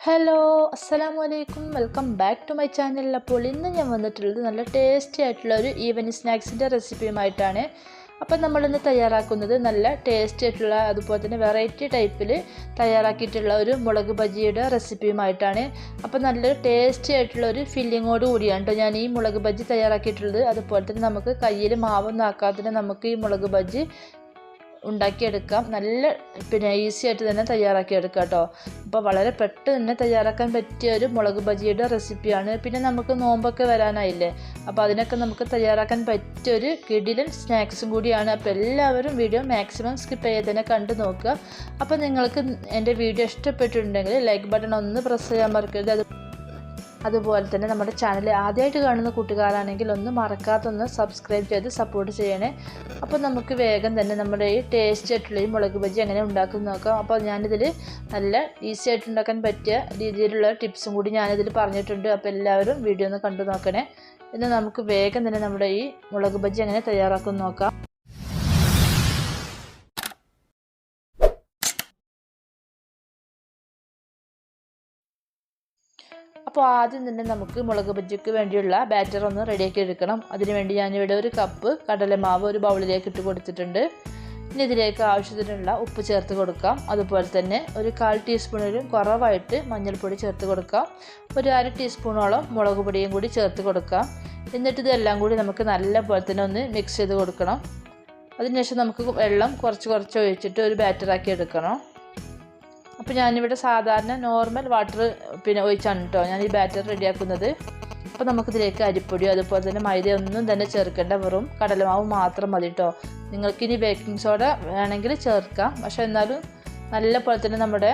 Hello അസ്സലാമു അലൈക്കും welcome back to my channel അപ്പോൾ ഇന്ന് ഞാൻ വന്നിട്ടുള്ളത് നല്ല ടേസ്റ്റി ആയിട്ടുള്ള ഒരു ഈവനിങ് സ്നാക്സിന്റെ റെസിപ്പിയുമായിട്ടാണ് അപ്പം നമ്മളിന്ന് തയ്യാറാക്കുന്നത് നല്ല ടേസ്റ്റി ആയിട്ടുള്ള അതുപോലെ തന്നെ വെറൈറ്റി ടൈപ്പിൽ തയ്യാറാക്കിയിട്ടുള്ള ഒരു മുളക് ബജിയുടെ റെസിപ്പിയുമായിട്ടാണ് അപ്പം നല്ല ടേസ്റ്റി ആയിട്ടുള്ള ഒരു ഫില്ലിങ്ങോട് കൂടിയാണ് കേട്ടോ ഞാൻ ഈ മുളക് ബജി തയ്യാറാക്കിയിട്ടുള്ളത്. അതുപോലെ തന്നെ നമുക്ക് കയ്യിൽ മാവൊന്നും ആക്കാതെ നമുക്ക് ഈ മുളക് ബജി ഉണ്ടാക്കിയെടുക്കാം. നല്ല പിന്നെ ഈസി ആയിട്ട് തന്നെ തയ്യാറാക്കിയെടുക്കാം കേട്ടോ. അപ്പോൾ വളരെ പെട്ടെന്ന് തന്നെ തയ്യാറാക്കാൻ പറ്റിയ ഒരു മുളക് ബജിയുടെ റെസിപ്പിയാണ് പിന്നെ നമുക്ക് നോമ്പൊക്കെ വരാനായില്ലേ? അപ്പോൾ അതിനൊക്കെ നമുക്ക് തയ്യാറാക്കാൻ പറ്റിയ ഒരു കിടിലൻ സ്നാക്സും കൂടിയാണ്. അപ്പോൾ എല്ലാവരും വീഡിയോ മാക്സിമം സ്കിപ്പ് ചെയ്യാതെ തന്നെ കണ്ടു നോക്കുക. അപ്പോൾ നിങ്ങൾക്ക് എന്റെ വീഡിയോ ഇഷ്ടപ്പെട്ടിട്ടുണ്ടെങ്കിൽ ലൈക്ക് ബട്ടൺ ഒന്ന് പ്രസ് ചെയ്യാൻ മറക്കരുത്. അത് അതുപോലെ തന്നെ നമ്മുടെ ചാനൽ ആദ്യമായിട്ട് കാണുന്ന കൂട്ടുകാരാണെങ്കിൽ ഒന്ന് മറക്കാത്തൊന്ന് സബ്സ്ക്രൈബ് ചെയ്ത് സപ്പോർട്ട് ചെയ്യണേ. അപ്പോൾ നമുക്ക് വേഗം തന്നെ നമ്മുടെ ഈ ടേസ്റ്റ് ആയിട്ടുള്ള ഈ മുളക് ബജി എങ്ങനെ ഉണ്ടാക്കുന്ന നോക്കാം. അപ്പോൾ ഞാനിതിൽ നല്ല ഈസി ആയിട്ട് ഉണ്ടാക്കാൻ പറ്റിയ രീതിയിലുള്ള ടിപ്സും കൂടി ഞാനിതിൽ പറഞ്ഞിട്ടുണ്ട്. അപ്പോൾ എല്ലാവരും വീഡിയോ ഒന്ന് കണ്ടു നോക്കണേ. ഇന്ന് നമുക്ക് വേഗം തന്നെ നമ്മുടെ ഈ മുളക് ബജി എങ്ങനെ തയ്യാറാക്കും നോക്കാം. അപ്പോൾ ആദ്യം തന്നെ നമുക്ക് മുളക് ബജ്ജിക്ക് വേണ്ടിയുള്ള ബാറ്റർ ഒന്ന് റെഡിയാക്കി എടുക്കണം. അതിനുവേണ്ടി ഞാനിവിടെ ഒരു കപ്പ് കടലമാവ് ഒരു ബൗളിലേക്ക് ഇട്ട് കൊടുത്തിട്ടുണ്ട്. ഇനി ഇതിലേക്ക് ആവശ്യത്തിനുള്ള ഉപ്പ് ചേർത്ത് കൊടുക്കാം. അതുപോലെ തന്നെ ഒരു കാൽ ടീസ്പൂണിലും കുറവായിട്ട് മഞ്ഞൾപ്പൊടി ചേർത്ത് കൊടുക്കാം. ഒരു അര ടീസ്പൂണോളം മുളക് പൊടിയും കൂടി ചേർത്ത് കൊടുക്കാം. എന്നിട്ട് ഇതെല്ലാം കൂടി നമുക്ക് നല്ല പോലെ തന്നെ ഒന്ന് മിക്സ് ചെയ്ത് കൊടുക്കണം. അതിനുശേഷം നമുക്ക് വെള്ളം കുറച്ച് കുറച്ച് ഒഴിച്ചിട്ട് ഒരു ബാറ്ററാക്കി എടുക്കണം. അപ്പോൾ ഞാനിവിടെ സാധാരണ നോർമൽ വാട്ടർ പിന്നെ ഒഴിച്ചാണ് കേട്ടോ ഞാൻ ഈ ബാറ്റർ റെഡിയാക്കുന്നത്. അപ്പോൾ നമുക്കിതിലേക്ക് അരിപ്പൊടിയോ അതുപോലെ തന്നെ മൈദ ഒന്നും തന്നെ ചേർക്കേണ്ട വെറും കടലമാവ് മാത്രം മതി കേട്ടോ നിങ്ങൾക്കിനി ബേക്കിംഗ് സോഡ വേണമെങ്കിൽ ചേർക്കാം. പക്ഷേ എന്നാലും നല്ല പോലെ തന്നെ നമ്മുടെ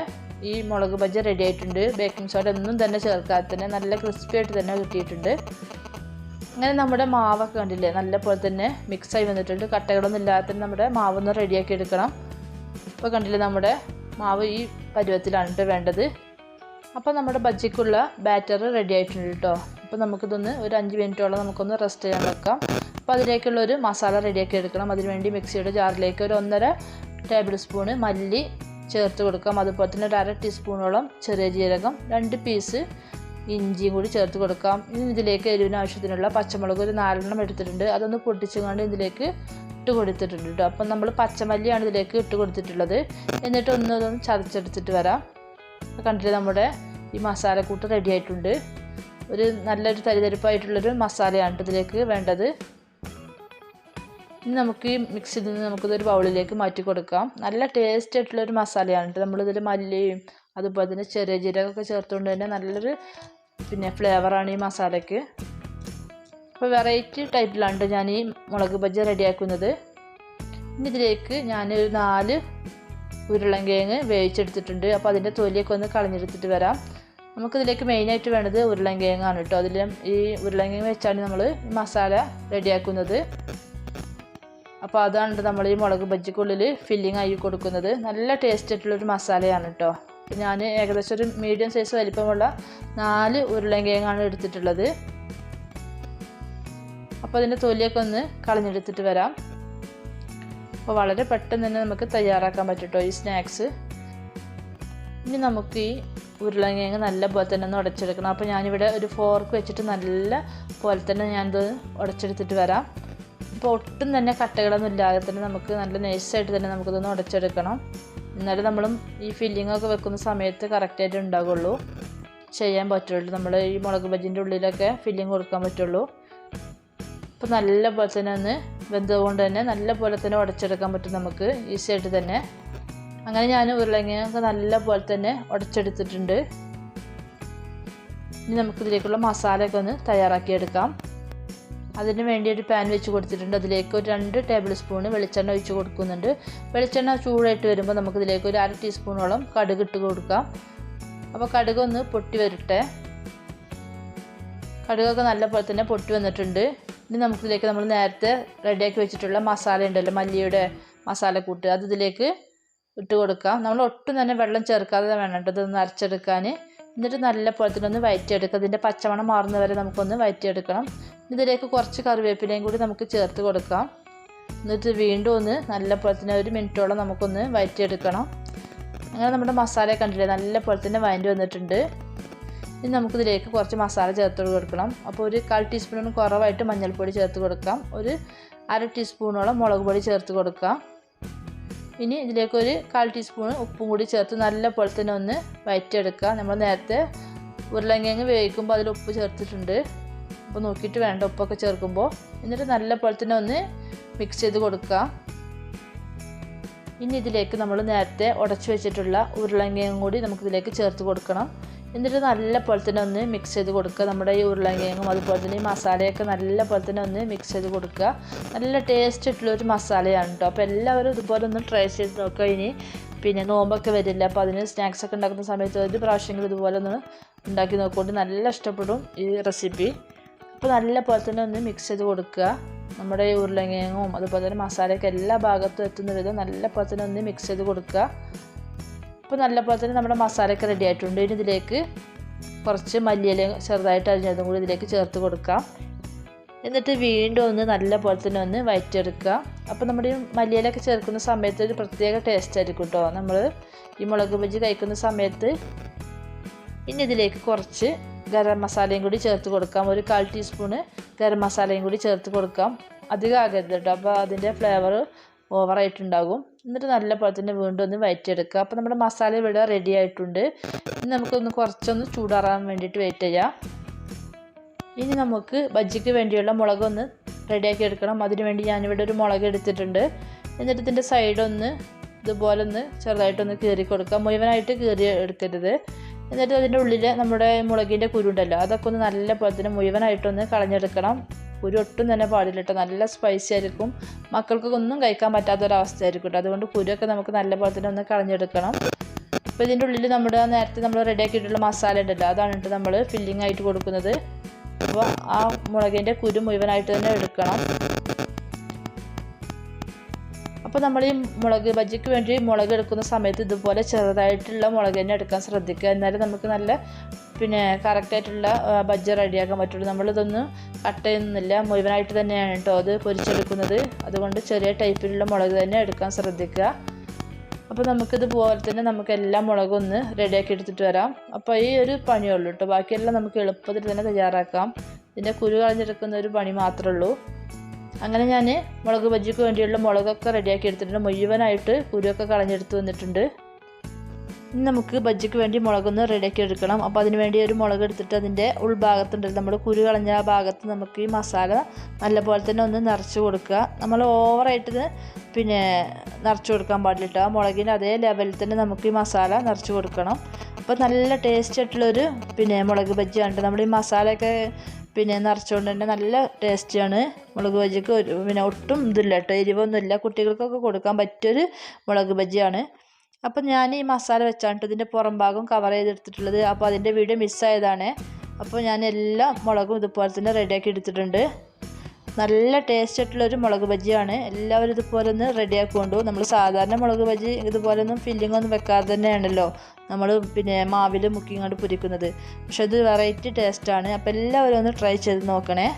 ഈ മുളക് ബജ്ജി റെഡി ആയിട്ടുണ്ട്. ബേക്കിംഗ് സോഡ ഒന്നും തന്നെ ചേർക്കാതെ തന്നെ നല്ല ക്രിസ്പി ആയിട്ട് തന്നെ കിട്ടിയിട്ടുണ്ട്. അങ്ങനെ നമ്മുടെ മാവൊക്കെ കണ്ടില്ലേ? നല്ല പോലെ തന്നെ മിക്സായി വന്നിട്ടുണ്ട്. കട്ടകളൊന്നും ഇല്ലാതെ തന്നെ നമ്മുടെ മാവൊന്ന് റെഡിയാക്കി എടുക്കണം. ഇപ്പോൾ കണ്ടില്ലേ നമ്മുടെ മാവ് ഈ പരുവത്തിലാണ് കേട്ടോ വേണ്ടത്. അപ്പോൾ നമ്മുടെ ബജ്ജിക്കുള്ള ബാറ്റർ റെഡി ആയിട്ടുണ്ട് കേട്ടോ അപ്പോൾ നമുക്കിതൊന്ന് ഒരു അഞ്ച് മിനിറ്റോളം നമുക്കൊന്ന് റെസ്റ്റ് ചെയ്യാൻ വെക്കാം. അപ്പോൾ അതിലേക്കുള്ള ഒരു മസാല റെഡിയാക്കി എടുക്കണം. അതിനുവേണ്ടി മിക്സിയുടെ ജാറിലേക്ക് ഒരു ഒന്നര ടേബിൾ സ്പൂണ് മല്ലി ചേർത്ത് കൊടുക്കാം. അതുപോലെ തന്നെ ഒരു അര ടീസ്പൂണോളം ചെറിയ ജീരകം രണ്ട് പീസ് ഇഞ്ചിയും കൂടി ചേർത്ത് കൊടുക്കാം. ഇനി ഇതിലേക്ക് എരിവിന് ആവശ്യത്തിനുള്ള പച്ചമുളക് ഒരു നാലെണ്ണം എടുത്തിട്ടുണ്ട്. അതൊന്ന് പൊട്ടിച്ചുകൊണ്ട് ഇതിലേക്ക് ഇട്ട് കൊടുത്തിട്ടുണ്ട് കേട്ടോ അപ്പം നമ്മൾ പച്ചമല്ലിയാണ് ഇതിലേക്ക് ഇട്ട് കൊടുത്തിട്ടുള്ളത് എന്നിട്ട് ഒന്ന് അതൊന്ന് ചതച്ചെടുത്തിട്ട് വരാം. കണ്ടിട്ട് നമ്മുടെ ഈ മസാലക്കൂട്ട് റെഡി ആയിട്ടുണ്ട്. ഒരു നല്ലൊരു തരിതരിപ്പായിട്ടുള്ളൊരു മസാലയാണ് ഇതിലേക്ക് വേണ്ടത്. ഇനി നമുക്ക് ഈ മിക്സിയിൽ നിന്ന് നമുക്കിതൊരു ബൗളിലേക്ക് മാറ്റി കൊടുക്കാം നല്ല ടേസ്റ്റ് ആയിട്ടുള്ളൊരു മസാലയാണ് നമ്മളിതിൽ മല്ലിയും അതുപോലെ തന്നെ ചെറിയ ജീരകമൊക്കെ ചേർത്തുകൊണ്ട് തന്നെ നല്ലൊരു പിന്നെ ഫ്ലേവറാണ് ഈ മസാലയ്ക്ക്. അപ്പോൾ വെറൈറ്റി ടൈപ്പിലാണ് ഞാൻ ഈ മുളക് ബജ്ജി റെഡിയാക്കുന്നത്. ഇനി ഇതിലേക്ക് ഞാൻ ഒരു നാല് ഉരുളൻകിഴങ്ങ് വേവിച്ചെടുത്തിട്ടുണ്ട്. അപ്പോൾ അതിന്റെ തൊലിയൊക്കെ ഒന്ന് കളഞ്ഞെടുത്തിട്ട് വരാം. നമുക്കിതിലേക്ക് മെയിനായിട്ട് വേണ്ടത് ഉരുളൻകിഴങ്ങാണ് കേട്ടോ അതിൽ ഈ ഉരുളൻകിഴങ്ങ് വെച്ചാണ് നമ്മൾ മസാല റെഡിയാക്കുന്നത്. അപ്പോൾ അതാണ് നമ്മൾ ഈ മുളക് ബജ്ജിക്കുള്ളിൽ ഫില്ലിംഗ് ആയി കൊടുക്കുന്നത്. നല്ല ടേസ്റ്റ് ആയിട്ടുള്ളൊരു മസാലയാണ് കേട്ടോ ഞാൻ ഏകദേശം ഒരു മീഡിയം സൈസ് വലിപ്പമുള്ള നാല് ഉരുളൻകിഴങ്ങാണ് എടുത്തിട്ടുള്ളത്. അപ്പോൾ അതിന്റെ തൊലിയൊക്കെ ഒന്ന് കളഞ്ഞെടുത്തിട്ട് വരാം. അപ്പോൾ വളരെ പെട്ടെന്ന് തന്നെ നമുക്ക് തയ്യാറാക്കാൻ പറ്റും ഈ സ്നാക്സ്. ഇനി നമുക്ക് ഈ ഉരുളങ്ങ നല്ല പോലെ തന്നെ ഒന്ന് ഉടച്ചെടുക്കണം. അപ്പോൾ ഞാനിവിടെ ഒരു ഫോർക്ക് വെച്ചിട്ട് നല്ല പോലെ തന്നെ ഞാനിത് ഉടച്ചെടുത്തിട്ട് വരാം. അപ്പോൾ ഒട്ടും തന്നെ കട്ടകളൊന്നും ഇല്ലാതെ തന്നെ നമുക്ക് നല്ല നേഴ്സായിട്ട് തന്നെ നമുക്കിതൊന്ന് ഉടച്ചെടുക്കണം. എന്നാലും നമ്മളും ഈ ഫില്ലിങ്ങൊക്കെ വെക്കുന്ന സമയത്ത് കറക്റ്റായിട്ട് ഉണ്ടാകുള്ളൂ ചെയ്യാൻ പറ്റുള്ളൂ. നമ്മൾ ഈ മുളക് ബജിന്റെ ഉള്ളിലൊക്കെ ഫില്ലിങ് കൊടുക്കാൻ പറ്റുള്ളൂ. അപ്പോൾ നല്ല പോലെ തന്നെ ഒന്ന് വെന്തതുകൊണ്ട് തന്നെ നല്ല പോലെ തന്നെ ഉടച്ചെടുക്കാൻ പറ്റും നമുക്ക്. ഈസി ആയിട്ട് തന്നെ. അങ്ങനെ ഞാൻ ഉരുളങ്ങയൊക്കെ നല്ല പോലെ തന്നെ ഉടച്ചെടുത്തിട്ടുണ്ട്. ഇനി നമുക്കിതിലേക്കുള്ള മസാലയൊക്കെ ഒന്ന് തയ്യാറാക്കിയെടുക്കാം. അതിന് വേണ്ടി ഒരു പാൻ വെച്ച് കൊടുത്തിട്ടുണ്ട്. അതിലേക്ക് ഒരു രണ്ട് ടേബിൾ സ്പൂൺ വെളിച്ചെണ്ണ ഒഴിച്ച് കൊടുക്കുന്നുണ്ട്. വെളിച്ചെണ്ണ ചൂടായിട്ട് വരുമ്പോൾ നമുക്കിതിലേക്ക് ഒരു അര ടീസ്പൂണോളം കടുക് ഇട്ട് കൊടുക്കാം. അപ്പോൾ കടുക് ഒന്ന് പൊട്ടി വരട്ടെ. കടുകൊക്കെ നല്ല പോലെ തന്നെ പൊട്ടി വന്നിട്ടുണ്ട്. ഇനി നമുക്കിതിലേക്ക് നമ്മൾ നേരത്തെ റെഡിയാക്കി വെച്ചിട്ടുള്ള മസാല ഉണ്ടല്ലോ മല്ലിയുടെ മസാല കൂട്ട്. അത് ഇതിലേക്ക് ഇട്ട് കൊടുക്കാം. നമ്മൾ ഒട്ടും തന്നെ വെള്ളം ചേർക്കാതെ വേണം കേട്ടോ ഇതൊന്ന് അരച്ചെടുക്കാൻ എന്നിട്ട് നല്ല പോലെ തന്നെ ഒന്ന് വയറ്റിയെടുക്കുക. അതിന്റെ പച്ചമണം മാറുന്ന വരെ നമുക്കൊന്ന് വയറ്റിയെടുക്കണം. ഇതിലേക്ക് കുറച്ച് കറിവേപ്പിലയും കൂടി നമുക്ക് ചേർത്ത് കൊടുക്കാം. എന്നിട്ട് വീണ്ടും ഒന്ന് നല്ല പോലെ തന്നെ ഒരു മിനിറ്റോളം നമുക്കൊന്ന് വയറ്റിയെടുക്കണം. അങ്ങനെ നമ്മുടെ മസാല കണ്ടില്ലേ നല്ല പോലെ തന്നെ വഴണ്ടി വന്നിട്ടുണ്ട്. ഇനി നമുക്കിതിലേക്ക് കുറച്ച് മസാല ചേർത്ത് കൊടുക്കണം. അപ്പോൾ ഒരു കാൽ ടീസ്പൂണിന് കുറവായിട്ട് മഞ്ഞൾപ്പൊടി ചേർത്ത് കൊടുക്കാം. ഒരു അര ടീസ്പൂണോളം മുളക് പൊടി ചേർത്ത് കൊടുക്കാം. ഇനി ഇതിലേക്ക് ഒരു കാൽ ടീസ്പൂൺ ഉപ്പും കൂടി ചേർത്ത് നല്ല പോലെ തന്നെ ഒന്ന് വയറ്റിയെടുക്കുക. നമ്മൾ നേരത്തെ ഉരുളങ്കിഴങ്ങ് വേവിക്കുമ്പോൾ അതിൽ ഉപ്പ് ചേർത്തിട്ടുണ്ട്. അപ്പോൾ നോക്കിയിട്ട് വേണ്ട ഉപ്പൊക്കെ ചേർക്കുമ്പോൾ. എന്നിട്ട് നല്ല പോലെ തന്നെ ഒന്ന് മിക്സ് ചെയ്ത് കൊടുക്കുക. ഇനി ഇതിലേക്ക് നമ്മൾ നേരത്തെ ഉടച്ചു വെച്ചിട്ടുള്ള ഉരുളങ്കിഴങ്ങും കൂടി നമുക്കിതിലേക്ക് ചേർത്ത് കൊടുക്കണം. എന്നിട്ട് നല്ല പോലെ തന്നെ ഒന്ന് മിക്സ് ചെയ്ത് കൊടുക്കുക. നമ്മുടെ ഈ ഉരുളക്കിഴങ്ങും അതുപോലെ തന്നെ ഈ മസാലയൊക്കെ നല്ല പോലെ തന്നെ ഒന്ന് മിക്സ് ചെയ്ത് കൊടുക്കുക. നല്ല ടേസ്റ്റ് ആയിട്ടുള്ള ഒരു മസാലയാണ് കേട്ടോ അപ്പോൾ എല്ലാവരും ഇതുപോലെ ഒന്ന് ട്രൈ ചെയ്ത് നോക്കുക ഇനി. പിന്നെ നോമ്പൊക്കെ വരില്ല. അപ്പോൾ അതിന് സ്നാക്സ് ഒക്കെ ഉണ്ടാക്കുന്ന സമയത്ത് ഒരു പ്രാവശ്യമെങ്കിലും ഇതുപോലെ ഒന്ന് ഉണ്ടാക്കി നോക്കുകൊണ്ട് നല്ല ഇഷ്ടപ്പെടും ഈ റെസിപ്പി അപ്പോൾ നല്ല പോലെ തന്നെ ഒന്ന് മിക്സ് ചെയ്ത് കൊടുക്കുക. നമ്മുടെ ഈ ഉരുളക്കിഴങ്ങും അതുപോലെ തന്നെ മസാലയൊക്കെ എല്ലാ ഭാഗത്തും എത്തുന്ന വിധം നല്ല പോലെ തന്നെ ഒന്ന് മിക്സ് ചെയ്ത് കൊടുക്കുക. അപ്പോൾ നല്ല പോലെ തന്നെ നമ്മുടെ മസാലയൊക്കെ റെഡി ആയിട്ടുണ്ട്. ഇനി ഇതിലേക്ക് കുറച്ച് മല്ലിയില ചെറുതായിട്ട് അരിഞ്ഞതും കൂടി ഇതിലേക്ക് ചേർത്ത് കൊടുക്കാം. എന്നിട്ട് വീണ്ടും ഒന്ന് നല്ലപോലെ തന്നെ ഒന്ന് വയറ്റിയെടുക്കുക. അപ്പോൾ നമ്മുടെ മല്ലിയിലൊക്കെ ചേർക്കുന്ന സമയത്ത് ഒരു പ്രത്യേക ടേസ്റ്റ് ആയിരിക്കും കേട്ടോ നമ്മൾ ഈ മുളക് ബജ്ജി കഴിക്കുന്ന സമയത്ത് ഇനി ഇതിലേക്ക് കുറച്ച് ഗരം മസാലയും കൂടി ചേർത്ത് കൊടുക്കാം. ഒരു കാൽ ടീസ്പൂണ് ഗരം മസാലയും കൂടി ചേർത്ത് കൊടുക്കാം. അധികം ആകരുത് കേട്ടോ അപ്പോൾ അതിന്റെ ഫ്ലേവർ ഓവറായിട്ടുണ്ടാകും. എന്നിട്ട് നല്ല പോലെ തന്നെ വീണ്ടും ഒന്ന് വയറ്റിയെടുക്കുക. അപ്പോൾ നമ്മുടെ മസാല ഇവിടെ റെഡി ആയിട്ടുണ്ട്. ഇനി നമുക്കൊന്ന് കുറച്ചൊന്ന് ചൂടാറാൻ വേണ്ടിയിട്ട് വെയിറ്റ് ചെയ്യാം. ഇനി നമുക്ക് ബജ്ജിക്ക് വേണ്ടിയുള്ള മുളകൊന്ന് റെഡിയാക്കി എടുക്കണം. അതിനുവേണ്ടി ഞാനിവിടെ ഒരു മുളക് എടുത്തിട്ടുണ്ട്. എന്നിട്ട് ഇതിന്റെ സൈഡൊന്ന് ഇതുപോലെ ഒന്ന് ചെറുതായിട്ടൊന്ന് കീറി കൊടുക്കുക. മുഴുവനായിട്ട് കീറി എടുക്കരുത്. എന്നിട്ട് അതിന്റെ ഉള്ളിൽ നമ്മുടെ മുളകിന്റെ കുരുണ്ടല്ലോ അതൊക്കെ ഒന്ന് നല്ല പോലെ തന്നെ മുഴുവനായിട്ടൊന്ന് കളഞ്ഞെടുക്കണം. കുരു ഒട്ടും തന്നെ പാടില്ല കേട്ടോ നല്ല സ്പൈസി ആയിരിക്കും. മക്കൾക്കൊക്കെ ഒന്നും കഴിക്കാൻ പറ്റാത്തൊരവസ്ഥയായിരിക്കും കേട്ടോ അതുകൊണ്ട് കുരുവൊക്കെ നമുക്ക് നല്ലപോലെ തന്നെ ഒന്ന് കളഞ്ഞെടുക്കണം. അപ്പോൾ ഇതിന്റെ ഉള്ളിൽ നമ്മുടെ നേരത്തെ നമ്മൾ റെഡിയാക്കിയിട്ടുള്ള മസാല ഉണ്ടല്ലോ അതാണ് കേട്ടോ നമ്മൾ ഫില്ലിംഗ് ആയിട്ട് കൊടുക്കുന്നത്. അപ്പോൾ ആ മുളകിന്റെ കുരു മുഴുവനായിട്ട് തന്നെ എടുക്കണം. അപ്പോൾ നമ്മൾ ഈ മുളക് ബജ്ജിക്ക് വേണ്ടി മുളക് എടുക്കുന്ന സമയത്ത് ഇതുപോലെ ചെറുതായിട്ടുള്ള മുളക് തന്നെ എടുക്കാൻ ശ്രദ്ധിക്കുക. എന്നാലും നമുക്ക് നല്ല പിന്നെ കറക്റ്റായിട്ടുള്ള ബജ്ജി റെഡിയാക്കാൻ പറ്റുള്ളൂ. നമ്മളിതൊന്നും കട്ട് ചെയ്യുന്നില്ല. മുഴുവനായിട്ട് തന്നെയാണ് കേട്ടോ അത് പൊരിച്ചെടുക്കുന്നത്. അതുകൊണ്ട് ചെറിയ ടൈപ്പിലുള്ള മുളക് തന്നെ എടുക്കാൻ ശ്രദ്ധിക്കുക. അപ്പോൾ നമുക്കിതുപോലെ തന്നെ നമുക്ക് എല്ലാ മുളകും ഒന്ന് റെഡിയാക്കി എടുത്തിട്ട് വരാം. അപ്പോൾ ഈ ഒരു പണിയുള്ളൂ കേട്ടോ. ബാക്കിയെല്ലാം നമുക്ക് എളുപ്പത്തിൽ തന്നെ തയ്യാറാക്കാം. ഇതിന്റെ കുരു കളഞ്ഞെടുക്കുന്ന ഒരു പണി മാത്രമേ ഉള്ളൂ. അങ്ങനെ ഞാൻ മുളക് ബജ്ജിക്ക് വേണ്ടിയുള്ള മുളകൊക്കെ റെഡിയാക്കി എടുത്തിട്ടുണ്ട്. മുഴുവനായിട്ട് കുരുവൊക്കെ കളഞ്ഞെടുത്ത് വന്നിട്ടുണ്ട്. നമുക്ക് ബജ്ജിക്ക് വേണ്ടി മുളകൊന്ന് റെഡിയാക്കി എടുക്കണം. അപ്പോൾ അതിന് വേണ്ടി ഒരു മുളക് എടുത്തിട്ട് അതിന്റെ ഉൾഭാഗത്തുണ്ടല്ലോ നമ്മൾ കുരു കളഞ്ഞ ആ ഭാഗത്ത് നമുക്ക് ഈ മസാല നല്ലപോലെ തന്നെ ഒന്ന് നിറച്ച് കൊടുക്കുക. നമ്മൾ ഓവറായിട്ട് പിന്നെ നിറച്ച് കൊടുക്കാൻ പാടില്ല ആ മുളകിന്റെ അതേ ലെവലിൽ തന്നെ നമുക്ക് ഈ മസാല നിറച്ച് കൊടുക്കണം. അപ്പോൾ നല്ല ടേസ്റ്റ് ആയിട്ടുള്ളൊരു പിന്നെ മുളക് ബജ്ജിയാണ് നമ്മൾ ഈ മസാലയൊക്കെ പിന്നെ നിറച്ചുകൊണ്ട് തന്നെ നല്ല ടേസ്റ്റിയാണ് മുളക് ബജ്ജിക്ക് ഒരു പിന്നെ ഒട്ടും ഇതില്ല കേട്ടോ എരിവൊന്നുമില്ല. കുട്ടികൾക്കൊക്കെ കൊടുക്കാൻ പറ്റിയൊരു മുളക് ബജ്ജിയാണ്. അപ്പം ഞാൻ ഈ മസാല വെച്ചാണ് ഇതിന്റെ പുറം ഭാഗം കവർ ചെയ്തെടുത്തിട്ടുള്ളത്. അപ്പോൾ അതിന്റെ വീഡിയോ മിസ്സായതാണ് അപ്പോൾ ഞാൻ എല്ലാ മുളകും ഇതുപോലെ തന്നെ റെഡിയാക്കി എടുത്തിട്ടുണ്ട്. നല്ല ടേസ്റ്റ് ആയിട്ടുള്ളൊരു മുളക് ബജിയാണ്. എല്ലാവരും ഇതുപോലെ ഒന്ന് റെഡിയാക്കൊണ്ടു നമ്മൾ സാധാരണ മുളക് ബജി ഇതുപോലെ ഒന്നും ഫില്ലിംഗ് ഒന്നും വെക്കാതെ തന്നെയാണല്ലോ നമ്മൾ പിന്നെ മാവിൽ മുക്കിങ്ങോട്ട് പൊരിക്കുന്നത്. പക്ഷെ ഇത് വെറൈറ്റി ടേസ്റ്റാണ് അപ്പോൾ എല്ലാവരും ഒന്ന് ട്രൈ ചെയ്ത് നോക്കണേ.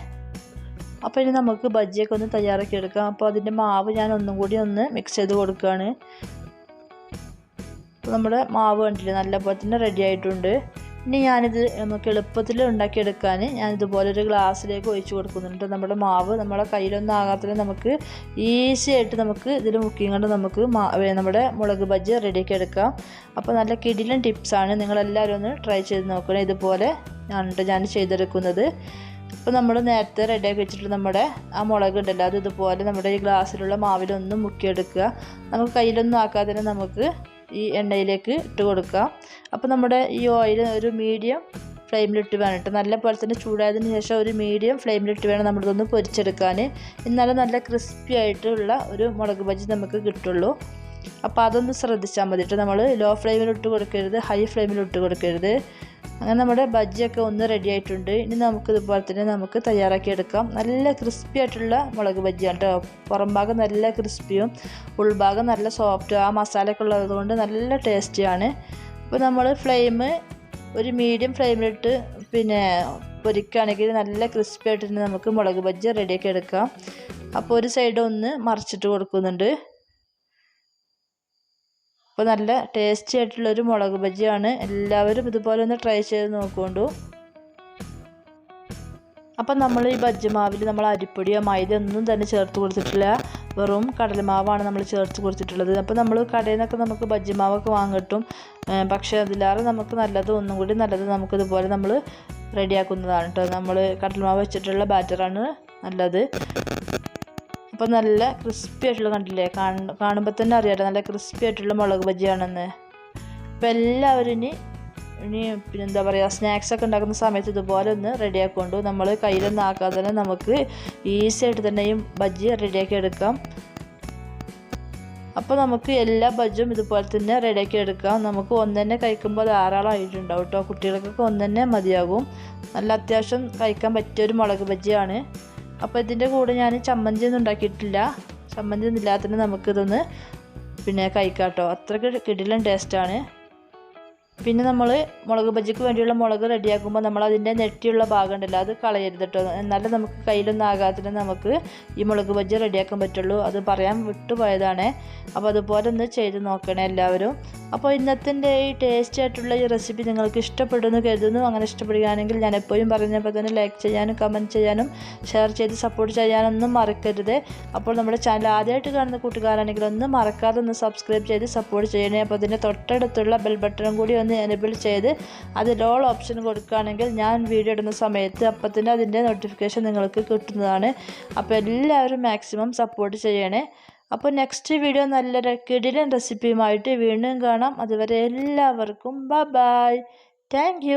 അപ്പോൾ ഇനി നമുക്ക് ബജ്ജിയൊക്കെ ഒന്ന് തയ്യാറാക്കി എടുക്കാം. അപ്പോൾ അതിന്റെ മാവ് ഞാൻ ഒന്നും കൂടി ഒന്ന് മിക്സ് ചെയ്ത് കൊടുക്കുകയാണ് അപ്പോൾ നമ്മുടെ മാവ് കണ്ടില്ലേ? നല്ലപോലെ തന്നെ റെഡി ആയിട്ടുണ്ട്. ഇനി ഞാനിത് നമുക്ക് എളുപ്പത്തിൽ ഉണ്ടാക്കിയെടുക്കാൻ ഞാൻ ഇതുപോലെ ഒരു ഗ്ലാസ്സിലേക്ക് ഒഴിച്ചു കൊടുക്കുന്നുണ്ട് നമ്മുടെ മാവ് നമ്മുടെ കയ്യിലൊന്നും ആകാത്തതിന് നമുക്ക് ഈസി ആയിട്ട് നമുക്ക് ഇതിൽ മുക്കിയും കൊണ്ട് നമുക്ക് നമ്മുടെ മുളക് ബജ്ജി റെഡിയാക്കി എടുക്കാം. അപ്പോൾ നല്ല കിടിലൻ ടിപ്സാണ് നിങ്ങളെല്ലാവരും ഒന്ന് ട്രൈ ചെയ്ത് നോക്കണം. ഇതുപോലെ ഞാൻ ഞാൻ ചെയ്തെടുക്കുന്നത്. അപ്പോൾ നമ്മൾ നേരത്തെ റെഡിയാക്കി വെച്ചിട്ട് നമ്മുടെ ആ മുളക് ഉണ്ടല്ലോ അത് ഇതുപോലെ നമ്മുടെ ഈ ഗ്ലാസ്സിലുള്ള മാവിലൊന്നും മുക്കിയെടുക്കുക. നമുക്ക് കയ്യിലൊന്നും ആക്കാതെ നമുക്ക് ഈ എണ്ണയിലേക്ക് ഇട്ട് കൊടുക്കുക. അപ്പോൾ നമ്മുടെ ഈ ഓയിൽ ഒരു മീഡിയം ഫ്ലെയിമിലിട്ട് വേണം നല്ല പോലെ തന്നെ ചൂടായതിന് ശേഷം ഒരു മീഡിയം ഫ്ലെയിമിലിട്ട് വേണം നമ്മളിതൊന്ന് പൊരിച്ചെടുക്കാൻ. എന്നാലും നല്ല ക്രിസ്പി ആയിട്ടുള്ള ഒരു മുളക് ബജ്ജി നമുക്ക് കിട്ടുള്ളൂ. അപ്പോൾ അതൊന്ന് ശ്രദ്ധിച്ചാൽ മതി നമ്മൾ ലോ ഫ്ലെയിമിലിട്ട് കൊടുക്കരുത് ഹൈ ഫ്ലെയിമിലിട്ട് കൊടുക്കരുത്. അങ്ങനെ നമ്മുടെ ബജ്ജിയൊക്കെ ഒന്ന് റെഡി ആയിട്ടുണ്ട്. ഇനി നമുക്ക് ഇതുപോലെ തന്നെ നമുക്ക് തയ്യാറാക്കി എടുക്കാം നല്ല ക്രിസ്പി ആയിട്ടുള്ള മുളക് ബജ്ജിയാണ് കേട്ടോ പുറം ഭാഗം നല്ല ക്രിസ്പിയും ഉൾഭാഗം നല്ല സോഫ്റ്റും ആ മസാലയൊക്കെ ഉള്ളത് കൊണ്ട് നല്ല ടേസ്റ്റിയാണ് അപ്പോൾ നമ്മൾ ഫ്ലെയിം ഒരു മീഡിയം ഫ്ലെയിമിലിട്ട് പിന്നെ പൊരിക്കുകയാണെങ്കിൽ നല്ല ക്രിസ്പി ആയിട്ട് തന്നെ നമുക്ക് മുളക് ബജ്ജി റെഡിയാക്കി എടുക്കാം. അപ്പോൾ ഒരു സൈഡ് ഒന്ന് മറിച്ചിട്ട് കൊടുക്കുന്നുണ്ട്. അപ്പോൾ നല്ല ടേസ്റ്റി ആയിട്ടുള്ളൊരു മുളക് ബജിയാണ്. എല്ലാവരും ഇതുപോലെ ഒന്ന് ട്രൈ ചെയ്ത് നോക്കൊണ്ടു. അപ്പം നമ്മൾ ഈ ബജ്ജി മാവിൽ നമ്മൾ അരിപ്പൊടിയോ മൈദ ഒന്നും തന്നെ ചേർത്ത് കൊടുത്തിട്ടില്ല. വെറും കടലമാവാണ് നമ്മൾ ചേർത്ത് കൊടുത്തിട്ടുള്ളത്. അപ്പോൾ നമ്മൾ കടയിൽ നിന്നൊക്കെ നമുക്ക് ബജ്ജി മാവൊക്കെ വാങ്ങിട്ടും പക്ഷേ അതിലേറെ നമുക്ക് നല്ലത് ഒന്നും കൂടി നല്ലത് നമുക്കിതുപോലെ നമ്മൾ റെഡിയാക്കുന്നതാണ് കേട്ടോ നമ്മൾ കടലമാവ് വെച്ചിട്ടുള്ള ബാറ്ററാണ് നല്ലത്. അപ്പോൾ നല്ല ക്രിസ്പി ആയിട്ടുള്ള കണ്ടില്ലേ? കാണുമ്പോൾ തന്നെ അറിയാലോ നല്ല ക്രിസ്പി ആയിട്ടുള്ള മുളക് ബജിയാണെന്ന്. അപ്പോൾ എല്ലാവരും ഇനി ഇനി പിന്നെ എന്താ പറയുക സ്നാക്സ് ഒക്കെ ഉണ്ടാക്കുന്ന സമയത്ത് ഇതുപോലെ ഒന്ന് റെഡിയാക്കൊണ്ടു നമ്മൾ കയ്യിലൊന്നും ആക്കാതെ തന്നെ നമുക്ക് ഈസി ആയിട്ട് തന്നെ ഈ ബജ്ജി റെഡിയാക്കി എടുക്കാം. അപ്പോൾ നമുക്ക് എല്ലാ ബജ്ജും ഇതുപോലെ തന്നെ റെഡിയാക്കി എടുക്കാം. നമുക്ക് ഒന്ന് കഴിക്കുമ്പോൾ ധാരാളമായിട്ടുണ്ടാവും കേട്ടോ കുട്ടികൾക്കൊക്കെ ഒന്ന് മതിയാകും. നല്ല അത്യാവശ്യം കഴിക്കാൻ പറ്റിയ ഒരു മുളക് ബജ്ജിയാണ് അപ്പോൾ ഇതിന്റെ കൂടെ ഞാൻ ചമ്മന്തി ഒന്നും ഉണ്ടാക്കിയിട്ടില്ല. ചമ്മന്തി ഒന്നും ഇല്ലാത്തതിന് നമുക്കിതൊന്ന് പിന്നെ കഴിക്കാം കേട്ടോ അത്രയ്ക്ക് കിടിലൻ ടേസ്റ്റാണ് പിന്നെ നമ്മൾ മുളക് ബജിക്ക് വേണ്ടിയുള്ള മുളക് റെഡിയാക്കുമ്പോൾ നമ്മൾ അതിന്റെ നെറ്റിയുള്ള ഭാഗം ഉണ്ടല്ലോ അത് കളയരുത് കേട്ടോ എന്നാലും നമുക്ക് കയ്യിലൊന്നും ആകാത്തിന് നമുക്ക് ഈ മുളക് ബജ്ജി റെഡിയാക്കാൻ പറ്റുള്ളൂ. അത് പറയാൻ വിട്ടുപോയതാണ് അപ്പോൾ അതുപോലെ ഒന്ന് ചെയ്ത് നോക്കണേ എല്ലാവരും. അപ്പോൾ ഇന്നത്തെ ഈ ടേസ്റ്റി ആയിട്ടുള്ള ഈ റെസിപ്പി നിങ്ങൾക്ക് ഇഷ്ടപ്പെടുന്നു കരുതുന്നു. അങ്ങനെ ഇഷ്ടപ്പെടുകയാണെങ്കിൽ ഞാൻ എപ്പോഴും പറഞ്ഞപ്പോൾ തന്നെ ലൈക്ക് ചെയ്യാനും കമന്റ് ചെയ്യാനും ഷെയർ ചെയ്ത് സപ്പോർട്ട് ചെയ്യാനൊന്നും മറക്കരുത്. അപ്പോൾ നമ്മുടെ ചാനൽ ആദ്യമായിട്ട് കാണുന്ന കൂട്ടുകാരാണെങ്കിൽ ഒന്ന് മറക്കാതെ ഒന്ന് സബ്സ്ക്രൈബ് ചെയ്ത് സപ്പോർട്ട് ചെയ്യണേ. അപ്പോൾ അതിന്റെ തൊട്ടടുത്തുള്ള ബെൽ ബട്ടണും കൂടി ഒന്ന് എനേബിൾ ചെയ്ത് അത് ലോൾ ഓപ്ഷൻ കൊടുക്കുകയാണെങ്കിൽ ഞാൻ വീഡിയോ ഇടുന്ന സമയത്ത് അപ്പം തന്നെ അതിന്റെ നോട്ടിഫിക്കേഷൻ നിങ്ങൾക്ക് കിട്ടുന്നതാണ്. അപ്പോൾ എല്ലാവരും മാക്സിമം സപ്പോർട്ട് ചെയ്യണേ. അപ്പോൾ നെക്സ്റ്റ് വീഡിയോ നല്ലൊരു കിടിലൻ റെസിപ്പിയുമായിട്ട് വീണ്ടും കാണാം. അതുവരെ എല്ലാവർക്കും ബൈ ബൈ താങ്ക്